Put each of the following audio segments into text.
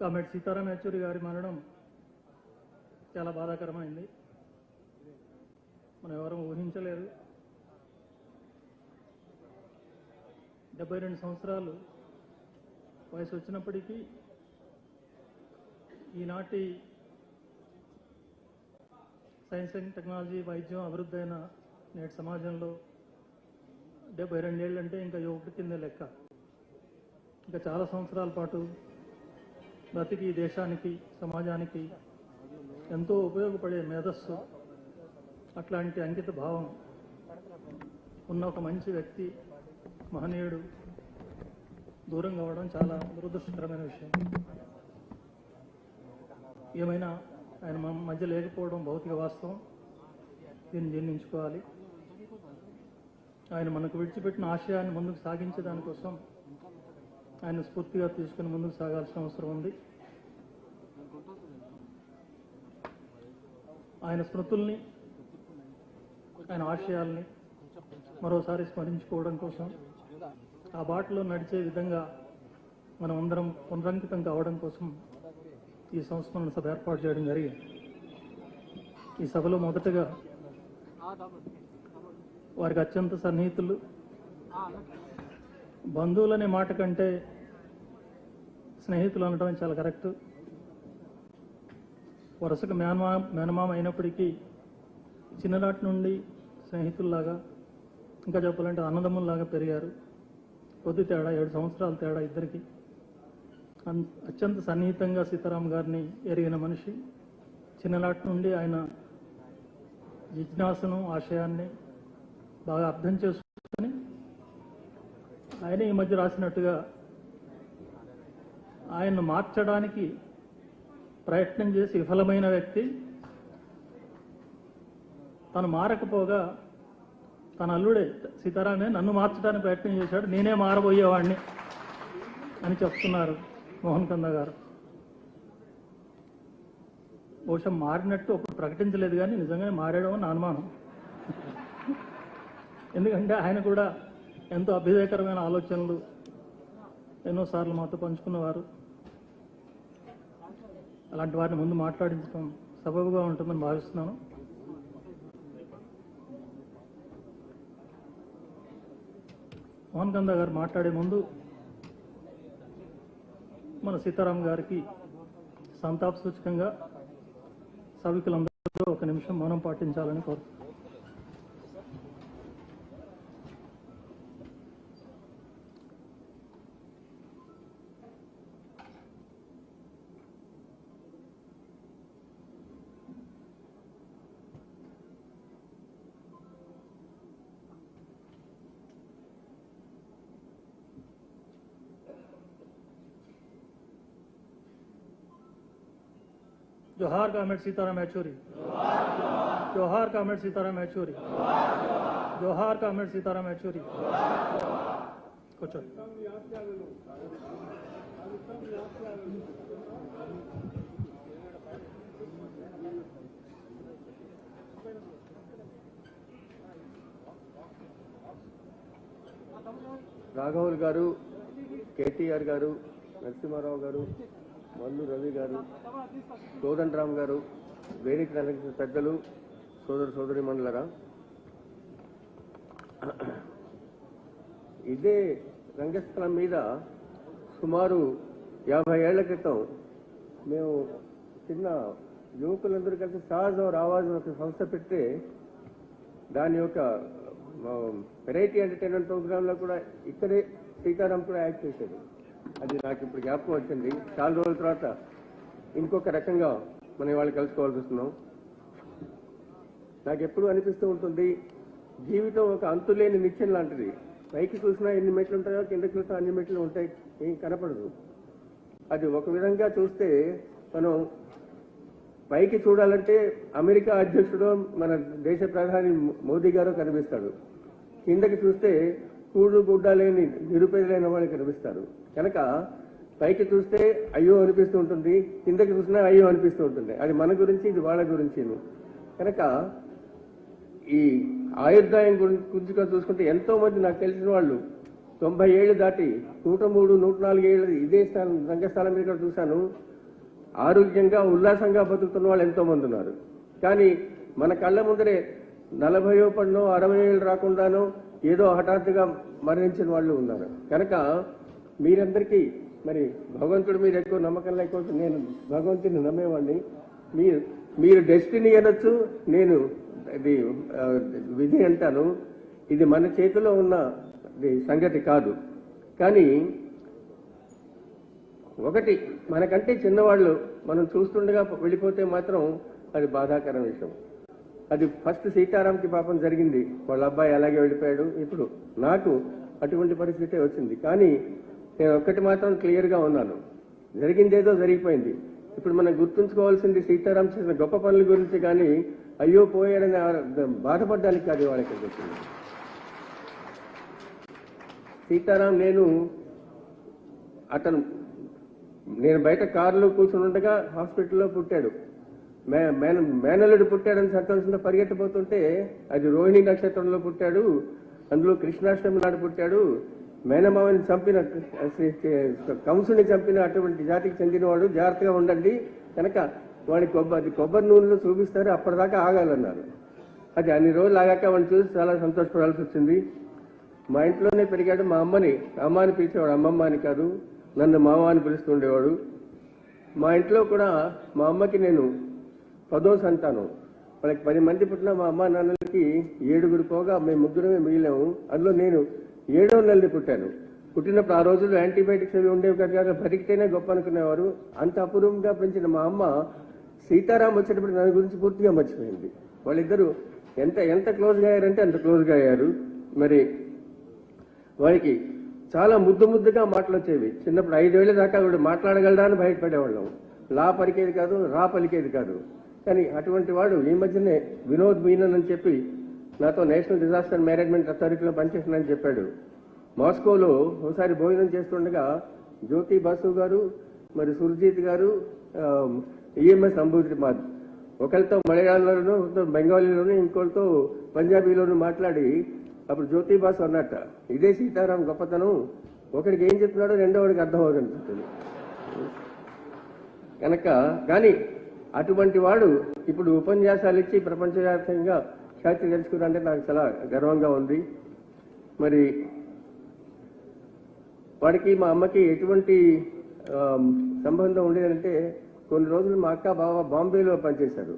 కామెడ్ సీతారాం యచూరి గారి మరణం చాలా బాధాకరమైంది. మనం ఎవరూ ఊహించలేదు. డెబ్బై రెండు సంవత్సరాలు వయసు వచ్చినప్పటికీ ఈనాటి సైన్స్ అండ్ టెక్నాలజీ వైద్యం అభివృద్ధి అయిన నేటి సమాజంలో డెబ్బై రెండేళ్ళు అంటే ఇంకా యువకుడి కింద లెక్క. ఇంకా చాలా సంవత్సరాల పాటు బ్రతికి ఈ దేశానికి సమాజానికి ఎంతో ఉపయోగపడే మేధస్సు అట్లాంటి అంకిత భావం ఉన్న ఒక మంచి వ్యక్తి మహనీయుడు దూరం కావడం చాలా దురదృష్టకరమైన విషయం. ఏమైనా ఆయన మన మధ్య లేకపోవడం భౌతిక వాస్తవం. దీన్ని జీర్ణించుకోవాలి. ఆయన మనకు విడిచిపెట్టిన ఆశయాన్ని ముందుకు సాగించే దానికోసం ఆయన స్ఫూర్తిగా తీసుకుని ముందుకు సాగాల్సిన అవసరం ఉంది. ఆయన స్మృతుల్ని ఆయన ఆశయాల్ని మరోసారి స్మరించుకోవడం కోసం ఆ బాటలో నడిచే విధంగా మనం అందరం పునరంకితం కావడం కోసం ఈ సంస్మరణ సభ ఏర్పాటు చేయడం జరిగింది. ఈ సభలో మొదటగా వారికి అత్యంత సన్నిహితులు బంధువులనే మాట కంటే స్నేహితులు అనడం చాలా కరెక్ట్. వరుసగా మేనమా మేనమామ అయినప్పటికీ చిన్ననాటి నుండి స్నేహితుల్లాగా ఇంకా చెప్పాలంటే అన్నదమ్ముల్లాగా పెరిగారు. కొద్ది తేడా ఏడు సంవత్సరాల తేడా ఇద్దరికి. అత్యంత సన్నిహితంగా సీతారాం గారిని ఎరిగిన మనిషి చిన్ననాటి నుండి ఆయన జిజ్ఞాసను ఆశయాన్ని బాగా అర్థం చేసుకుని ఆయన ఈ మధ్య రాసినట్టుగా ఆయన్ను మార్చడానికి ప్రయత్నం చేసి విఫలమైన వ్యక్తి. తను మారకపోగా తన అల్లుడే సీతారామే నన్ను మార్చడానికి ప్రయత్నం చేశాడు. నేనే మారబోయేవాడిని అని చెప్తున్నారు మోహన్ కంద గారు. బహుశా మారినట్టు ఒకటి ప్రకటించలేదు కానీ నిజంగానే మారాడో అని అనుమానం. ఎందుకంటే ఆయన కూడా ఎంతో అభ్యుదయకరమైన ఆలోచనలు ఎన్నోసార్లు మాతో పంచుకున్నవారు. అలాంటి వారిని ముందు మాట్లాడించడం సబబుగా ఉంటుందని భావిస్తున్నాను. మోహన్ గంధ గారు మాట్లాడే ముందు మన సీతారాం గారికి సంతాప సూచకంగా సభికులందరూ ఒక నిమిషం మౌనం పాటించాలని కోరు जोहार कामेट सीताराम येचूरी जोहार कामेट सीताराम येचूरी जोहार कामेट सीताराम येचूरी కూర్చో రాఘవులు గారు కేటీఆర్ గారు నరసింహారావు గారు మల్లు రవి గారు కోదండరామ్ గారు వేదిక అలంకరించిన పెద్దలు సోదరు సోదరి మండలరా. ఇదే రంగస్థలం మీద సుమారు యాభై ఏళ్ళ క్రితం మేము చిన్న యువకులందరూ కలిసి సహజం ఆవాజ్ ఒక సంస్థ పెడితే దాని యొక్క వెరైటీ ఎంటర్టైన్మెంట్ ప్రోగ్రాంలో కూడా ఇక్కడే సీతారాం కూడా యాక్ట్ చేశాడు అది నాకు ఇప్పుడు జ్ఞాపకం వచ్చింది. చాలా రోజుల తర్వాత ఇంకొక రకంగా మనం వాళ్ళు కలుసుకోవాల్సి వస్తున్నాం. నాకు ఎప్పుడు అనిపిస్తూ ఉంటుంది జీవితం ఒక అంతులేని నిత్యం లాంటిది. పైకి చూసినా ఎన్ని మెట్లు ఉంటాయో కిందకి చూసినా అన్ని మెట్లు ఉంటాయి ఏం కనపడదు. అది ఒక విధంగా చూస్తే మనం పైకి చూడాలంటే అమెరికా అధ్యక్షుడు మన దేశ ప్రధాని మోదీ గారు కనిపిస్తాడు. కిందకి చూస్తే కూడు గుడ్డ లేని నిరుపేదలైన వాళ్ళు కనిపిస్తారు. కనుక పైకి చూస్తే అయ్యో అనిపిస్తూ ఉంటుంది కిందకి చూసినా అయ్యో అనిపిస్తూ ఉంటుంది. అది మన గురించి ఇది వాళ్ళ గురించి కనుక ఈ ఆయుర్దాయం గురించి చూసుకుంటే ఎంతో మంది నాకు తెలిసిన వాళ్ళు తొంభై ఏళ్ళు దాటి నూట మూడు నూట నాలుగు ఏళ్ళు ఇదే స్థానం రంగస్థలం మీద కూడా చూశాను. ఆరోగ్యంగా ఉల్లాసంగా బతుకుతున్న వాళ్ళు ఎంతో మంది ఉన్నారు. కానీ మన కళ్ళ ముందరే నలభయో పన్నో అరవై ఏళ్ళు రాకుండానో ఏదో హఠాత్తుగా మరణించిన వాళ్ళు ఉన్నారు. కనుక మీరందరికీ మరి భగవంతుడి మీద ఎక్కువ నమ్మకం లేకపోతే నేను భగవంతుని నమ్మేవాడిని. మీరు మీరు డెస్టినీ అనొచ్చు నేను ఇది విధి అంటాను. ఇది మన చేతిలో ఉన్న సంగతి కాదు. కానీ ఒకటి మనకంటే చిన్నవాళ్ళు మనం చూస్తుండగా వెళ్ళిపోతే మాత్రం అది బాధాకరం విషయం. అది ఫస్ట్ సీతారాంకి పాపం జరిగింది. వాళ్ళ అబ్బాయి అలాగే వెళ్ళిపోయాడు. ఇప్పుడు నాకు అటువంటి పరిస్థితే వచ్చింది. కానీ నేను ఒక్కటి మాత్రం క్లియర్గా ఉన్నాను. జరిగిందేదో జరిగిపోయింది. ఇప్పుడు మనం గుర్తుంచుకోవాల్సింది సీతారాం చేసిన గొప్ప పనుల గురించి కానీ అయ్యో పోయాడని బాధపడడానికి కాదు వాళ్ళకి చెప్పింది సీతారాం నేను అతను నేను బయట కారులో కూర్చుని ఉండగా హాస్పిటల్లో పుట్టాడు. మే- మేన మేనల్లుడు పుట్టాడని సంతోషంతో పరిగెట్టబోతుంటే అది రోహిణి నక్షత్రంలో పుట్టాడు. అందులో కృష్ణాష్టమి నాడు పుట్టాడు. మేనమావని చంపిన కంసుని చంపిన అటువంటి జాతికి చెందినవాడు జాగ్రత్తగా ఉండండి. కనుక వాడి కొబ్బరి కొబ్బరి నూనెలో చూపిస్తారు అప్పటిదాకా ఆగాలన్నారు. అది అన్ని రోజులు ఆగాక వాడిని చూసి చాలా సంతోషపడాల్సి వచ్చింది. మా ఇంట్లోనే పెరిగాడు మా అమ్మని. అమ్మ అని పిలిచేవాడు అమ్మమ్మ అని కాదు నన్ను మామ అని పిలుస్తుండేవాడు మా ఇంట్లో కూడా మా అమ్మకి నేను పదో సంతానం. వాళ్ళకి పది మంది పుట్టిన మా అమ్మ నాన్నలకి ఏడుగురు పోగా మేము ముగ్గురమే మిగిలాము. అందులో నేను ఏడో నెలని పుట్టాను. పుట్టినప్పుడు ఆ రోజుల్లో యాంటీబయాటిక్స్ అవి ఉండేవి కదా బతికితేనే గొప్ప అనుకునేవారు. అంత అపూర్వంగా పెంచిన మా అమ్మ సీతారాం వచ్చేటప్పుడు దాని గురించి పూర్తిగా మర్చిపోయింది. వాళ్ళిద్దరూ ఎంత ఎంత క్లోజ్గా అయ్యారంటే అంత క్లోజ్గా అయ్యారు. మరి వారికి చాలా ముద్దు ముద్దుగా మాటలు వచ్చేవి. చిన్నప్పుడు ఐదేళ్ళ దాకా వీడు మాట్లాడగలడా అని బయటపడేవాళ్ళం లా పలికేది కాదు రా పలికేది కాదు. కానీ అటువంటి వాడు ఈ మధ్యనే వినోద్ మీనన్ అని చెప్పి నాతో నేషనల్ డిజాస్టర్ మేనేజ్మెంట్ అథారిటీలో పనిచేస్తున్నానని చెప్పాడు. మాస్కోలో ఒకసారి భోజనం చేస్తుండగా జ్యోతి బాసు గారు మరి సుర్జీత్ గారు ఈఎంఎస్ అంబుద్రిమాద్ ఒకరితో మలయాళంలోనూ బెంగాలీలోను ఇంకోటితో పంజాబీలోను మాట్లాడి అప్పుడు జ్యోతి బాసు అన్నట్ట ఇదే సీతారాం గొప్పతనం. ఒకడికి ఏం చెప్తున్నాడో రెండో వాడికి అర్థం అవుతుంది కనుక కానీ అటువంటి వాడు ఇప్పుడు ఉపన్యాసాలు ఇచ్చి ప్రపంచవ్యాప్తంగా ఖ్యాతి తెలుసుకున్నారంటే నాకు చాలా గర్వంగా ఉంది. మరి వాడికి మా అమ్మకి ఎటువంటి సంబంధం ఉండేదంటే కొన్ని రోజులు మా అక్క బావ బాంబేలో పనిచేశారు.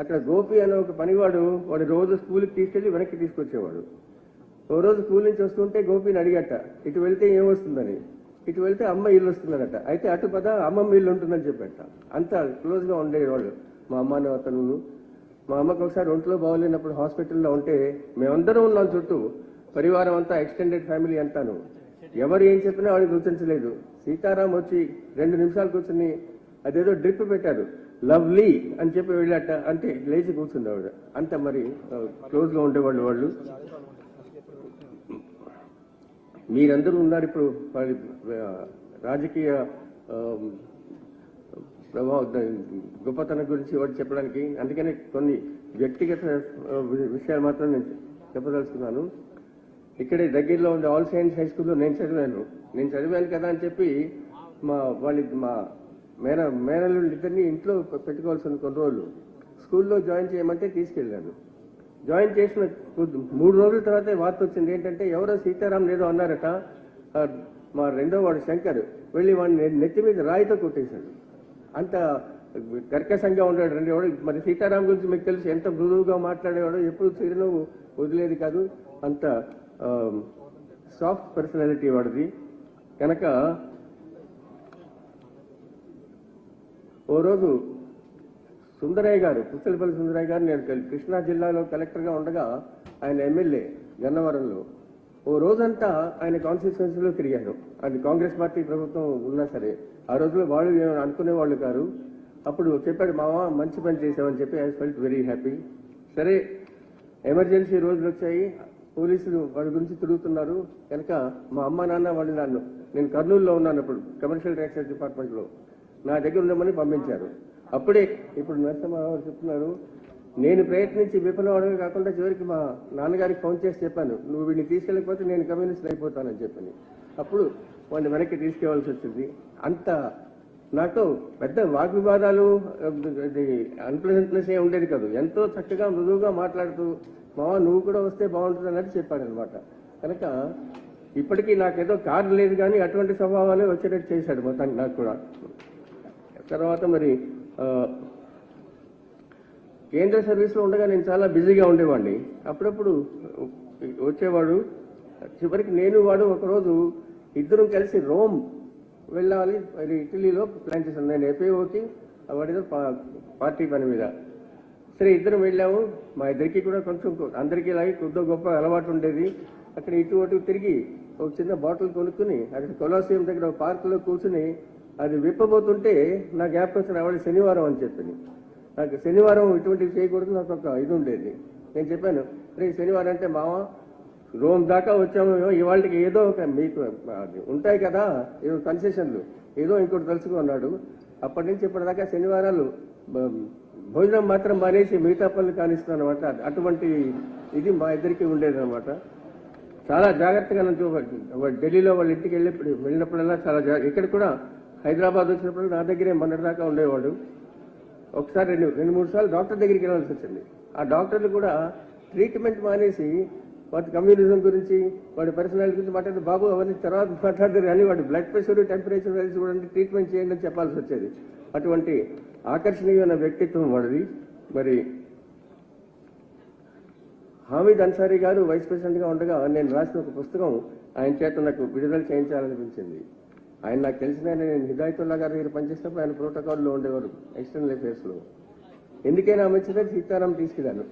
అక్కడ గోపి అనే ఒక పనివాడు వాడు రోజు స్కూల్కి తీసుకెళ్ళి వెనక్కి తీసుకొచ్చేవాడు. ఓ రోజు స్కూల్ నుంచి వస్తుంటే గోపిని అడిగట ఇటు వెళ్తే ఏమొస్తుందని? ఇటు వెళ్తే అమ్మ ఇల్లు వస్తుందనట. అయితే అటు పద అమ్మమ్మ ఇల్లు ఉంటుందని చెప్పట. అంత క్లోజ్గా ఉండేవాళ్ళు మా అమ్మని అతను మా అమ్మకి ఒకసారి ఒంట్లో బాగోలేనప్పుడు హాస్పిటల్లో ఉంటే మేమందరం ఉన్నాం చుట్టూ. పరివారం అంతా ఎక్స్టెండెడ్ ఫ్యామిలీ అంటాను ఎవరు ఏం చెప్పినా వాడికి గుర్తించలేదు. సీతారాం వచ్చి రెండు నిమిషాలు కూర్చుని అదేదో డ్రిప్ పెట్టారు. లవ్లీ అని చెప్పి వెళ్ళాట. అంటే లేచి కూర్చుంది ఆవిడ. అంత మరి క్లోజ్గా ఉండేవాళ్ళు వాళ్ళు. మీరందరూ ఉన్నారు ఇప్పుడు. రాజకీయ గొప్పతనం గురించి వాడు చెప్పడానికి అందుకనే కొన్ని వ్యక్తిగత విషయాలు మాత్రం నేను చెప్పదలుచుకున్నాను. ఇక్కడే దగ్గరలో ఉండే ఆల్ సైన్స్ హై స్కూల్లో నేను చదివాను. నేను చదివాను కదా అని చెప్పి మా వాళ్ళ మా మేన మేనల్లు ఇద్దరిని ఇంట్లో పెట్టుకోవాల్సిన కొన్ని రోజులు స్కూల్లో జాయిన్ చేయమంటే తీసుకెళ్ళాను. జాయిన్ చేసిన మూడు రోజుల తర్వాత వార్త వచ్చింది. ఏంటంటే ఎవరో సీతారాం లేదో అన్నారట. మా రెండో వాడు శంకర్ వెళ్ళి వాడిని నెత్తి మీద రాయితో కొట్టేశాడు. అంత కర్కశంగా ఉన్నాడు రండి వాడు మరి సీతారాం గురించి మీకు తెలుసు ఎంత మృదువుగా మాట్లాడేవాడో. ఎప్పుడు చిరునవ్వు వదిలేది కాదు. అంత సాఫ్ట్ పర్సనాలిటీ వాడిది. కనుక ఓ రోజు సుందరయ్య గారు పుచ్చలపల్లి సుందరయ్య గారు నేను కృష్ణా జిల్లాలో కలెక్టర్గా ఉండగా ఆయన ఎమ్మెల్యే గన్నవరంలో. ఓ రోజంతా ఆయన కాన్స్టిట్యున్సీలో తిరిగాను అది కాంగ్రెస్ పార్టీ ప్రభుత్వం ఉన్నా సరే ఆ రోజుల్లో వాళ్ళు ఏమీ అనుకునే వాళ్ళు కారు. అప్పుడు చెప్పాడు మావా మంచి పని చేసామని చెప్పి ఐ ఫెల్ట్ వెరీ హ్యాపీ సరే ఎమర్జెన్సీ రోజులు వచ్చాయి. పోలీసులు వాళ్ళ గురించి తిరుగుతున్నారు. కనుక మా అమ్మ నాన్న వాళ్ళు నన్ను నేను కర్నూలులో ఉన్నాను ఇప్పుడు కమర్షియల్ ట్యాక్సెస్ డిపార్ట్మెంట్లో. నా దగ్గర ఉండమని పంపించారు. అప్పుడే ఇప్పుడు నరసింహారావు చెప్తున్నారు నేను ప్రయత్నించి విఫలమవడమే కాకుండా చివరికి మా నాన్నగారికి ఫోన్ చేసి చెప్పాను. నువ్వు వీడిని తీసుకెళ్ళకపోతే నేను కమ్యూనిస్ట్ అయిపోతానని చెప్పని. అప్పుడు వాడిని వెనక్కి తీసుకెళ్ళాల్సి వచ్చింది. అంత నాకు పెద్ద వాగ్వివాదాలు అన్ప్లెజెంట్నెస్ ఏ ఉండేది కాదు. ఎంతో చక్కగా మృదువుగా మాట్లాడుతూ మావా నువ్వు కూడా వస్తే బాగుంటుంది అన్నట్టు చెప్పాడు అనమాట కనుక ఇప్పటికీ నాకేదో కార్డు లేదు కానీ అటువంటి స్వభావాలే వచ్చేటట్టు చేశాడు మొత్తానికి నాకు కూడా. తర్వాత మరి కేంద్ర సర్వీస్లో ఉండగా నేను చాలా బిజీగా ఉండేవాడిని. అప్పుడప్పుడు వచ్చేవాడు చివరికి నేను వాడు ఒకరోజు ఇద్దరం కలిసి రోమ్ వెళ్ళాలి. మరి ఇటలీలో ప్లాన్ చేశాను. నేను ఎఫ్ఏఓకి వాడితో పా- పార్టీ పని మీద. సరే ఇద్దరం వెళ్ళాము. మా ఇద్దరికి కూడా కొంచెం అందరికీ ఇలాగే కొద్దో గొప్ప అలవాటు ఉండేది. అక్కడ ఇటు అటు తిరిగి ఒక చిన్న బాటిల్ కొనుక్కుని అక్కడ కొలాసియం దగ్గర ఒక పార్కులో కూర్చుని అది విప్పబోతుంటే నా జ్ఞాపకం వచ్చిన ఆవిడ శనివారం అని చెప్పింది నాకు శనివారం ఇటువంటివి చేయకూడదు. నాకు ఒక ఇది ఉండేది. నేను చెప్పాను రే శనివారం అంటే మామ రోమ్ దాకా వచ్చాము ఇవాళకి ఏదో ఒక మీకు ఉంటాయి కదా ఏదో కన్సెషన్లు ఏదో ఇంకోటి తెలుసుకున్నాడు అప్పటి నుంచి ఇప్పటిదాకా శనివారాలు భోజనం మాత్రం మానేసి మిగతా పనులు కానిస్తున్నాను అనమాట అటువంటి ఇది మా ఇద్దరికి ఉండేది అనమాట చాలా జాగ్రత్తగా నుంచి ఢిల్లీలో వాళ్ళ ఇంటికి వెళ్ళి వెళ్ళినప్పుడల్లా చాలా జాగ్రత్త ఇక్కడ కూడా హైదరాబాద్ వచ్చినప్పుడు నా దగ్గరే మొన్నటిదాకా ఉండేవాడు. ఒకసారి రెండు రెండు మూడు సార్లు డాక్టర్ దగ్గరికి వెళ్ళాల్సి వచ్చింది. ఆ డాక్టర్లు కూడా ట్రీట్మెంట్ మానేసి వాటి కమ్యూనిజం గురించి వాడి పర్సనాలిటీ గురించి మాట్లాడితే బాబు అవన్నీ తర్వాత మాట్లాడతారు కానీ వాడి బ్లడ్ ప్రెషర్ టెంపరేచర్ వైజ్ చూడండి ట్రీట్మెంట్ చేయండి అని చెప్పాల్సి వచ్చేది. అటువంటి ఆకర్షణీయమైన వ్యక్తిత్వం వాడిది మరి హామీద్ అన్సారీ గారు వైస్ ప్రెసిడెంట్గా ఉండగా నేను రాసిన ఒక పుస్తకం ఆయన చేత నాకు విడుదల చేయించాలనిపించింది. ఆయన నాకు తెలిసిన ఆయన నేను హిదాయతుల్లా గారి దగ్గర పనిచేసినప్పుడు ఆయన ప్రోటోకాల్లో ఉండేవారు ఎక్స్టర్నల్ అఫేర్స్లో ఎందుకైనా మంచిదని సీతారాం తీసుకెళ్ళాను.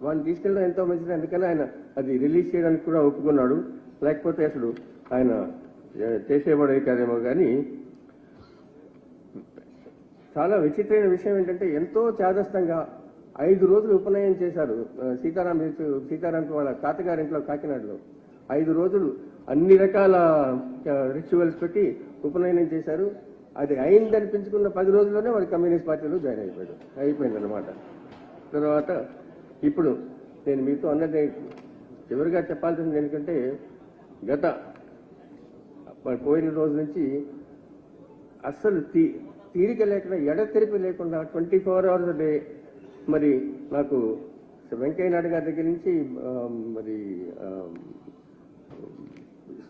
వాడిని తీసుకెళ్ళడం ఎంతో మంచిది. అందుకని ఆయన అది రిలీజ్ చేయడానికి కూడా ఒప్పుకున్నాడు. లేకపోతే అసలు ఆయన చేసేవాడే కాదేమో కానీ చాలా విచిత్రమైన విషయం ఏంటంటే ఎంతో చాదస్తంగా ఐదు రోజులు ఉపనయనం చేశారు ఆ, సీతారాం సీతారాంకి వాళ్ళ తాతగారింట్లో కాకినాడలో. ఐదు రోజులు అన్ని రకాల రిచువల్స్ పెట్టి ఉపనయనం చేశారు. అది అయిందనిపించుకున్న పది రోజుల్లోనే వాడు కమ్యూనిస్ట్ పార్టీలో జాయిన్ అయిపోయాడు. అయిపోయింది అనమాట తర్వాత ఇప్పుడు నేను మీతో అన్నది చివరిగా చెప్పాల్సింది ఏంటంటే గత పోయిన రోజు నుంచి అస్సలు తీ తీరిక లేకుండా ఎడతెరిపి లేకుండా ట్వంటీ ఫోర్ అవర్స్ డే మరి నాకు వెంకయ్య నాయుడు గారి దగ్గర నుంచి మరి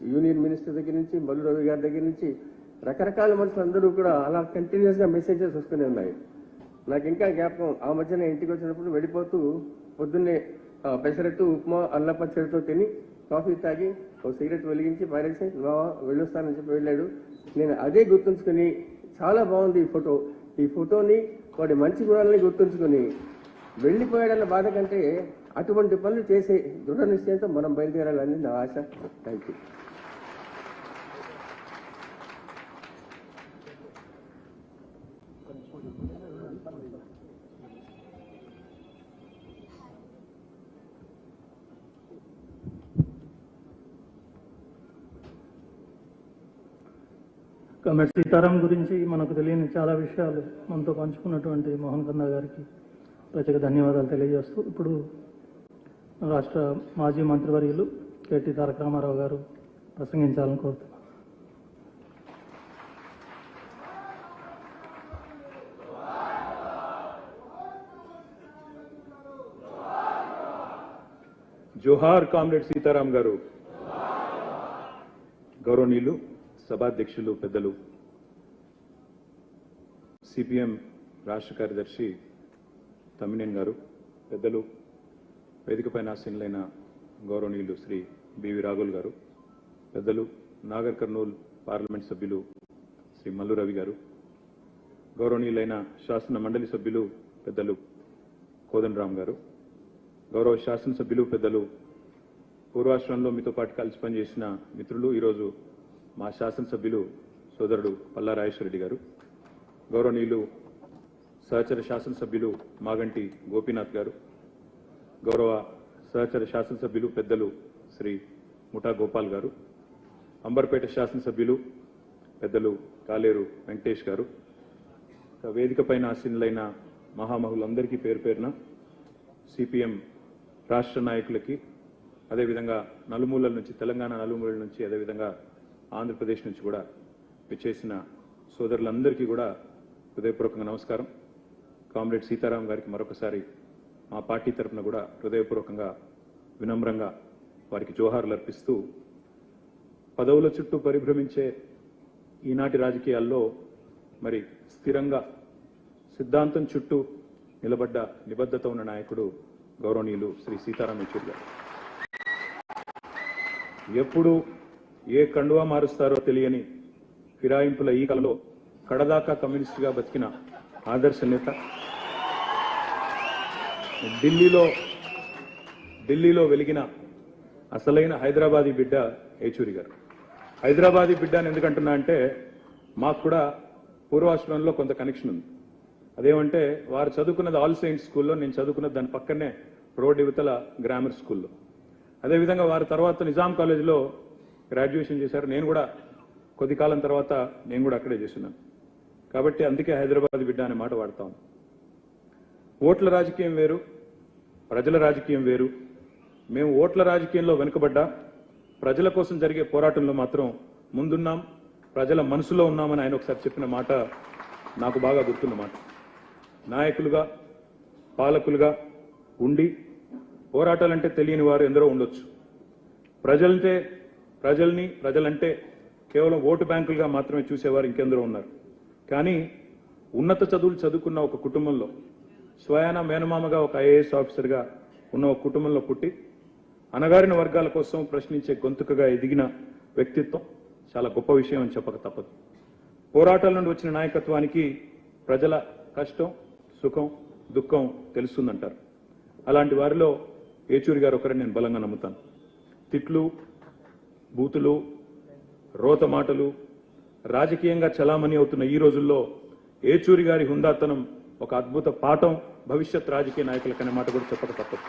యూనియన్ మినిస్టర్ దగ్గర నుంచి మల్లు రవి గారి దగ్గర నుంచి రకరకాల మనుషులు అందరూ కూడా అలా కంటిన్యూస్గా మెసేజెస్ వస్తూనే ఉన్నాయి. నాకు ఇంకా జ్ఞాపకం ఆ మధ్యన ఇంటికి వచ్చినప్పుడు వెళ్ళిపోతూ పొద్దున్నే పెసరట్టు ఉప్మా అల్ల పచ్చడితో తిని కాఫీ తాగి ఒక సిగరెట్ వెలిగించి పారేసి బావా వెళ్ళొస్తానని చెప్పి వెళ్ళాడు. నేను అదే గుర్తుంచుకుని చాలా బాగుంది ఈ ఫోటో. ఈ ఫోటోని వాడి మంచి గుణాలని గుర్తుంచుకుని వెళ్ళిపోయాడన్న బాధ కంటే అటువంటి పనులు చేసే దృఢ నిశ్చయంతో మనం బయలుదేరాలని నా ఆశ. థ్యాంక్ యూ కమెట్ సీతారాం గురించి మనకు తెలియని చాలా విషయాలు మనతో పంచుకున్నటువంటి మోహన్ కందా గారికి ప్రత్యేక ధన్యవాదాలు తెలియజేస్తూ ఇప్పుడు రాష్ట్ర మాజీ మంత్రివర్యులు కేటీ తారక రామారావు గారు ప్రసంగించాలని కోరుతున్నారు జోహార్ కామ్రేడ్ సీతారాం గారు గౌరవనీయులు సభాధ్యక్షులు పెద్దలు సిపిఎం రాష్ట్ర కార్యదర్శి తమ్మినేని గారు పెద్దలు వేదికపైన ఆసీనులైన గౌరవనీయులు శ్రీ బివి రాఘుల్ గారు పెద్దలు నాగర్ కర్నూల్ పార్లమెంట్ సభ్యులు శ్రీ మల్లు రవి గారు గౌరవనీయులైన శాసన మండలి సభ్యులు పెద్దలు కోదండరామ్ గారు గౌరవ శాసనసభ్యులు పెద్దలు పూర్వాశ్రమంలో మీతో పాటు కలిసి పనిచేసిన మిత్రులు ఈరోజు మా శాసనసభ్యులు సోదరుడు పల్లా రాజేశ్వరరెడ్డి గారు గౌరవనీయులు సహచర శాసనసభ్యులు మాగంటి గోపీనాథ్ గారు గౌరవ సహచర శాసనసభ్యులు పెద్దలు శ్రీ ముఠా గోపాల్ గారు అంబర్పేట శాసనసభ్యులు పెద్దలు కాలేరు వెంకటేష్ గారు వేదిక పైన ఆసీనులైన మహామహులందరికీ పేరు పేరున సిపిఎం రాష్ట్ర నాయకులకి అదేవిధంగా నలుమూలల నుంచి తెలంగాణ నలుమూలల నుంచి అదేవిధంగా ఆంధ్రప్రదేశ్ నుంచి కూడా విచ్చేసిన సోదరులందరికీ కూడా హృదయపూర్వకంగా నమస్కారం. కామ్రేడ్ సీతారాం గారికి మరొకసారి మా పార్టీ తరఫున కూడా హృదయపూర్వకంగా వినమ్రంగా వారికి జోహార్లు అర్పిస్తూ పదవుల చుట్టూ పరిభ్రమించే ఈనాటి రాజకీయాల్లో మరి స్థిరంగా సిద్ధాంతం చుట్టూ నిలబడ్డ నిబద్ధత ఉన్న నాయకుడు గౌరవనీయులు శ్రీ సీతారాం యెచూరి గారు. ఎప్పుడు ఏ కండువా మారుస్తారో తెలియని ఫిరాయింపుల ఈ కలలో కడదాకా కమ్యూనిస్టుగా బతికిన ఆదర్శ నేత. ఢిల్లీలో ఢిల్లీలో వెలిగిన అసలైన హైదరాబాదీ బిడ్డ ఏచూరి గారు. హైదరాబాదీ బిడ్డ అని ఎందుకంటున్నా అంటే మాకు కూడా పూర్వాశ్రమంలో కొంత కనెక్షన్ ఉంది. అదేమంటే వారు చదువుకున్నది ఆల్ సైన్స్ స్కూల్లో నేను చదువుకున్నది దాని పక్కనే రోడ్ యువతల గ్రామర్ స్కూల్లో అదేవిధంగా వారి తర్వాత నిజాం కాలేజీలో గ్రాడ్యుయేషన్ చేశారు. నేను కూడా కొద్ది కాలం తర్వాత నేను కూడా అక్కడే చేస్తున్నాను. కాబట్టి అందుకే హైదరాబాద్ బిడ్డ అనే మాట వాడతాం. ఓట్ల రాజకీయం వేరు ప్రజల రాజకీయం వేరు. మేము ఓట్ల రాజకీయంలో వెనుకబడ్డా ప్రజల కోసం జరిగే పోరాటంలో మాత్రం ముందున్నాం ప్రజల మనసులో ఉన్నామని ఆయన ఒకసారి చెప్పిన మాట నాకు బాగా గుర్తున్న మాట నాయకులుగా పాలకులుగా ఉండి పోరాటాలంటే తెలియని వారు ఎందరో ఉండొచ్చు. ప్రజలంటే ప్రజల్ని ప్రజలంటే కేవలం ఓటు బ్యాంకులుగా మాత్రమే చూసేవారు ఇంకెందరో ఉన్నారు. కానీ ఉన్నత చదువులు చదువుకున్న ఒక కుటుంబంలో స్వయాన మేనమామగా ఒక ఐఏఎస్ ఆఫీసర్గా ఉన్న ఒక కుటుంబంలో పుట్టి అణగారిన వర్గాల కోసం ప్రశ్నించే గొంతుకగా ఎదిగిన వ్యక్తిత్వం చాలా గొప్ప విషయం అని చెప్పక తప్పదు. పోరాటాల నుండి వచ్చిన నాయకత్వానికి ప్రజల కష్టం సుఖం దుఃఖం తెలుస్తుందంటారు. అలాంటి వారిలో ఏచూరి గారు ఒకరిని నేను బలంగా నమ్ముతాను. తిట్లు బూతులు రోత మాటలు రాజకీయంగా చలామణి అవుతున్న ఈ రోజుల్లో ఏచూరి గారి హుందాతనం ఒక అద్భుత పాఠం భవిష్యత్ రాజకీయ నాయకులకనే మాట కూడా చెప్పక తప్పదు.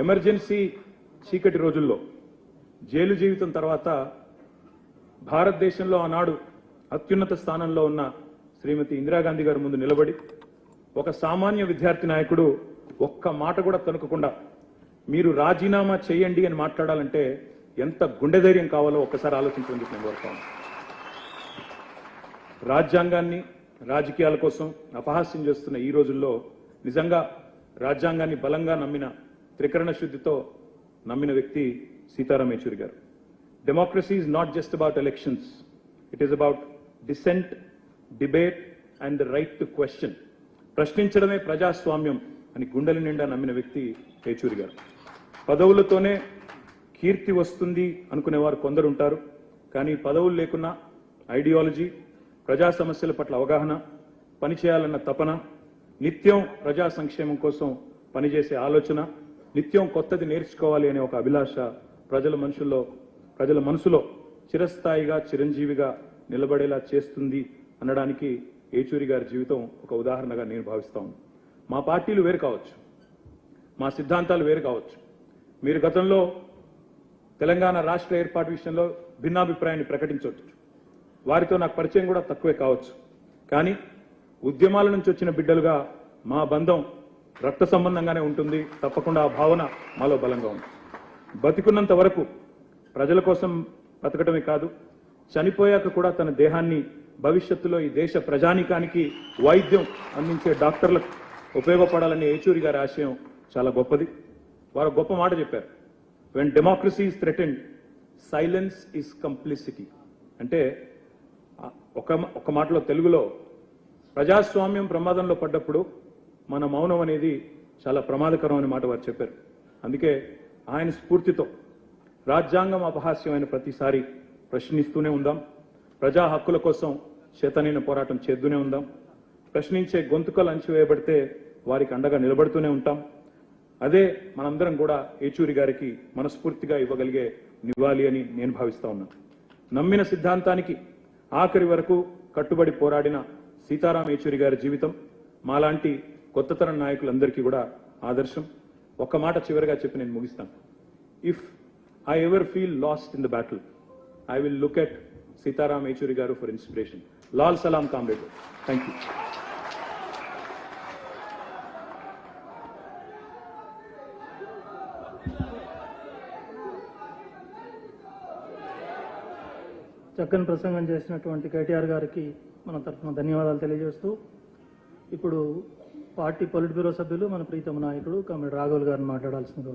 ఎమర్జెన్సీ చీకటి రోజుల్లో జైలు జీవితం తర్వాత భారతదేశంలో ఆనాడు అత్యున్నత స్థానంలో ఉన్న శ్రీమతి ఇందిరాగాంధీ గారి ముందు నిలబడి ఒక సామాన్య విద్యార్థి నాయకుడు ఒక్క మాట కూడా తనుకకుండా మీరు రాజీనామా చేయండి అని మాట్లాడాలంటే ఎంత గుండె ధైర్యం కావాలో ఒక్కసారి ఆలోచించమని చెప్పి నేను కోరుతాను రాజ్యాంగాన్ని రాజకీయాల కోసం అపహాస్యం చేస్తున్న ఈ రోజుల్లో నిజంగా రాజ్యాంగాన్ని బలంగా నమ్మిన త్రికరణ శుద్ధితో నమ్మిన వ్యక్తి Sitaram Yechury garu. Democracy is not just about elections it is about dissent debate and the right to question ప్రశ్నించడమే ప్రజాస్వామ్యం అని గుండెల నిండా నమ్మిన వ్యక్తి యేచూరి గారు. పదవులతోనే కీర్తి వస్తుంది అనుకునేవారు కొందరు ఉంటారు కానీ పదవులు లేకున్నా ఐడియాలజీ ప్రజా సమస్యల పట్ల అవగాహన పనిచేయాలన్న తపన నిత్యం ప్రజా సంక్షేమం కోసం పనిచేసే ఆలోచన నిత్యం కొత్తది నేర్చుకోవాలి అనే ఒక అభిలాష ప్రజల మనుషుల్లో ప్రజల మనసులో చిరస్థాయిగా చిరంజీవిగా నిలబడేలా చేస్తుంది అనడానికి ఏచూరి గారి జీవితం ఒక ఉదాహరణగా నేను భావిస్తాను మా పార్టీలు వేరు కావచ్చు. మా సిద్ధాంతాలు వేరు కావచ్చు. మీరు గతంలో తెలంగాణ రాష్ట్ర ఏర్పాటు విషయంలో భిన్నాభిప్రాయాన్ని ప్రకటించవచ్చు వారితో నాకు పరిచయం కూడా తక్కువే కావచ్చు. కానీ ఉద్యమాల నుంచి వచ్చిన బిడ్డలుగా మా బంధం రక్త సంబంధంగానే ఉంటుంది. తప్పకుండా ఆ భావన మాలో బలంగా ఉంది. బతికున్నంత వరకు ప్రజల కోసం బతకడమే కాదు చనిపోయాక కూడా తన దేహాన్ని భవిష్యత్తులో ఈ దేశ ప్రజానికానికి వైద్యం అందించే డాక్టర్లకు ఉపయోగపడాలనే ఏచూరి గారి ఆశయం చాలా గొప్పది. వారు గొప్ప మాట చెప్పారు. When democracy is threatened silence is complicity అంటే ఒక ఒక మాటలో తెలుగులో ప్రజాస్వామ్యం ప్రమాదంలో పడ్డప్పుడు మన మౌనం అనేది చాలా ప్రమాదకరం అనే మాట వారు చెప్పారు. అందుకే ఆయన స్ఫూర్తితో రాజ్యాంగం అపహాస్యమైన ప్రతిసారి ప్రశ్నిస్తూనే ఉందాం. ప్రజా హక్కుల కోసం చేతనైన పోరాటం చేద్దూనే ఉందాం. ప్రశ్నించే గొంతుకలు అంచివేయబడితే వారికి అండగా నిలబడుతూనే ఉంటాం. అదే మనందరం కూడా ఏచూరి గారికి మనస్ఫూర్తిగా ఇవ్వగలిగే నివ్వాలి అని నేను భావిస్తా ఉన్నాను నమ్మిన సిద్ధాంతానికి ఆఖరి వరకు కట్టుబడి పోరాడిన సీతారాం ఏచూరి గారి జీవితం మాలాంటి కొత్త తరం నాయకులందరికీ కూడా ఆదర్శం. ఒక్క మాట చివరిగా చెప్పి నేను ముగిస్తాను. If I ever feel lost in the battle I will look at Sitaram Yechury garu for inspiration lal salam comrade thank you చక్కని ప్రసంగం చేసినటువంటి కేటీఆర్ గారికి మన తరఫున ధన్యవాదాలు తెలియజేస్తూ ఇప్పుడు పార్టీ పొలిట్ బ్యూరో సభ్యులు మన ప్రీతమ నాయకుడు కామెడ్ రాఘవుల్ గారిని మాట్లాడాల్సింది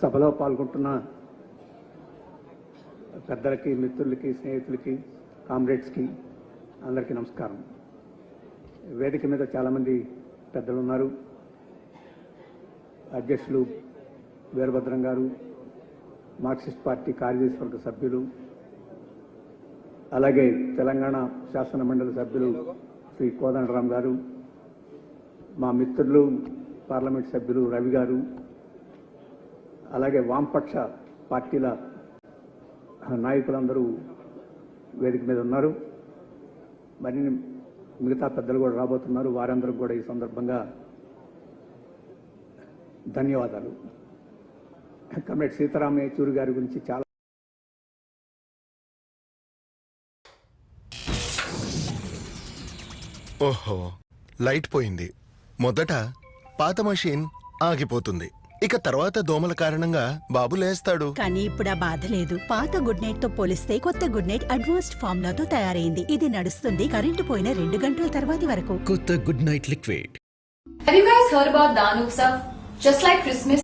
సభలో పాల్గొంటున్న పెద్దలకి మిత్రులకి స్నేహితులకి కామ్రేడ్స్కి అందరికీ నమస్కారం. వేదిక మీద చాలామంది పెద్దలు ఉన్నారు అధ్యక్షులు వీరభద్రం గారు మార్క్సిస్ట్ పార్టీ కార్యదర్శివర్గ సభ్యులు అలాగే తెలంగాణ శాసన మండలి సభ్యులు శ్రీ కోదండరాం గారు మా మిత్రులు పార్లమెంట్ సభ్యులు రవి గారు అలాగే వామపక్ష పార్టీల నాయకులందరూ వేదిక మీద ఉన్నారు. మరి మిగతా పెద్దలు కూడా రాబోతున్నారు. వారందరూ కూడా ఈ సందర్భంగా ధన్యవాదాలు. కమ్రేడ్ సీతారామయ్య యేచూరి గారి గురించి చాలా ఓహో లైట్ పోయింది. మొదట పాత మషీన్ ఆగిపోతుంది. ఇక తర్వాత దోమల కారణంగా బాబు లేస్తాడు. కానీ ఇప్పుడు ఆ బాధ లేదు. పాత గుడ్ నైట్తో పోలిస్తే కొత్త గుడ్ నైట్ అడ్వాన్స్డ్ ఫార్ములాతో తయారైంది. ఇది నడుస్తుంది కరెంటు పోయిన రెండు గంటల తర్వాతి వరకు. కొత్త good night liquid. Have you guys heard about Danuk? Just like Christmas,